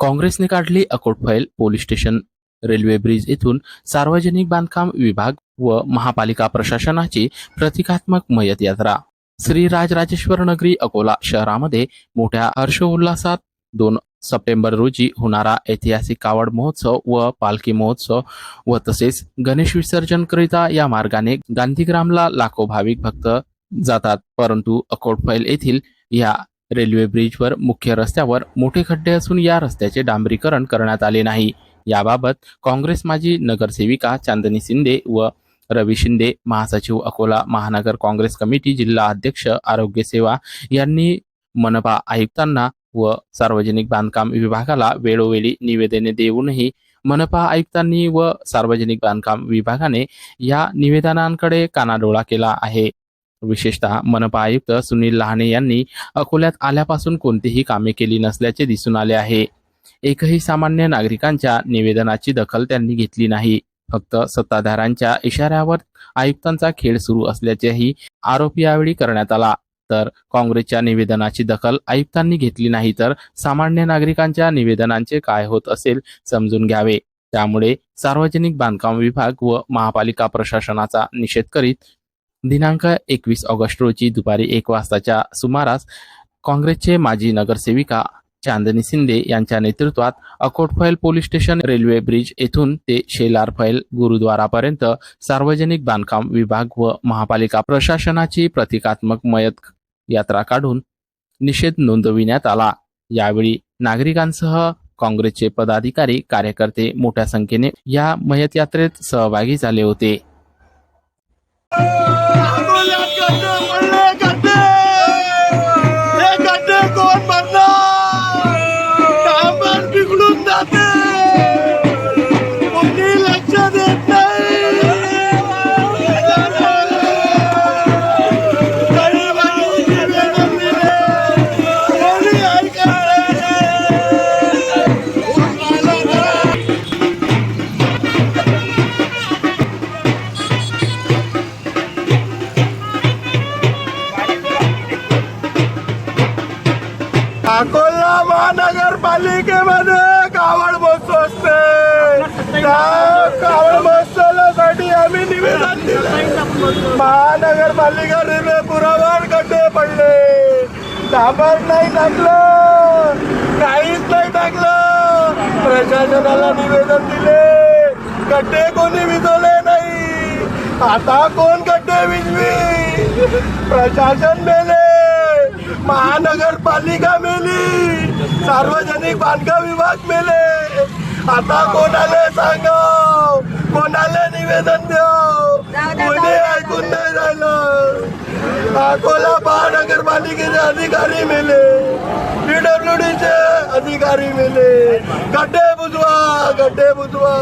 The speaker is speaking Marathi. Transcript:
काँग्रेसने काढली अकोट फैल पोलीस स्टेशन रेल्वे ब्रिज येथून सार्वजनिक बांधकाम विभाग व महापालिका प्रशासनाची प्रतिकात्मक मयत यात्रा. श्री राजराजेश्वर नगरी अकोला शहरामध्ये मोठ्या हर्षोल्लासात दोन सप्टेंबर रोजी होणारा ऐतिहासिक कावड महोत्सव व पालखी महोत्सव व तसेच गणेश विसर्जन करिता या मार्गाने गांधीग्रामला लाखो भाविक भक्त जातात. परंतु अकोटफैल येथील या रेल्वे ब्रिजवर मुख्य रस्त्यावर मोठे खड्डे असून या रस्त्याचे डांबरीकरण करण्यात आले नाही. याबाबत काँग्रेस माजी नगरसेविका चांदनी शिंदे व रवी शिंदे महासचिव अकोला महानगर काँग्रेस कमिटी जिल्हा अध्यक्ष आरोग्य सेवा यांनी मनपा आयुक्तांना व सार्वजनिक बांधकाम विभागाला वेळोवेळी निवेदने देऊनही मनपा आयुक्तांनी व सार्वजनिक बांधकाम विभागाने या निवेदनांकडे कानाडोळा केला आहे. विशेषतः मनपा आयुक्त सुनील लहाने यांनी अकोल्यात आल्यापासून कोणतीही कामे केली नसल्याचे दिसून आले आहे. एकही सामान्य नागरिकांच्या निवेदनाची दखल त्यांनी घेतली नाही. फक्त सत्ताधाऱ्यांच्या इशाऱ्यावर आयुक्तांचा खेळ सुरू असल्याचेही आरोप यावेळी करण्यात आला. तर काँग्रेसच्या निवेदनाची दखल आयुक्तांनी घेतली नाही तर सामान्य नागरिकांच्या निवेदनांचे काय होत असेल समजून घ्यावे. त्यामुळे सार्वजनिक बांधकाम विभाग व महापालिका प्रशासनाचा निषेध करीत दिनांक एकवीस ऑगस्ट रोजी दुपारी एक वाजताच्या सुमारास काँग्रेसचे माजी नगरसेविका चांदनी शिंदे यांच्या नेतृत्वात Akotfail police station railway bridge येथून ते शेलार फैल गुरुद्वारापर्यंत सार्वजनिक बांधकाम विभाग व महापालिका प्रशासनाची प्रतिकात्मक मयत यात्रा काढून निषेध नोंदविण्यात आला. यावेळी नागरिकांसह काँग्रेसचे पदाधिकारी कार्यकर्ते मोठ्या संख्येने या मयत यात्रेत सहभागी झाले होते. अकोला महानगरपालिकेमध्ये कावड महोत्सव असते. त्या कावड महोत्सवासाठी आम्ही निवेदन दिले. महानगरपालिका रेल्वे पुरावर गड्डे पडले. डांबर नाही टाकलं. काहीच नाही टाकलं. प्रशासनाला निवेदन दिले. गड्डे कोणी विजवले नाही. आता कोण गड्डे विजवी? प्रशासन मेले. महानगरपालिका मेली. सार्वजनिक बांधकाम विभाग मेले. आता कोणाला सांगाव? कोणाला निवेदन देऊ कोणी ऐकून नाही राहिलं. अकोला महानगरपालिकेचे अधिकारी मेले. पीडब्ल्यूडीचे अधिकारी मेले. गड्डे बुजवा गड्डे बुजवा.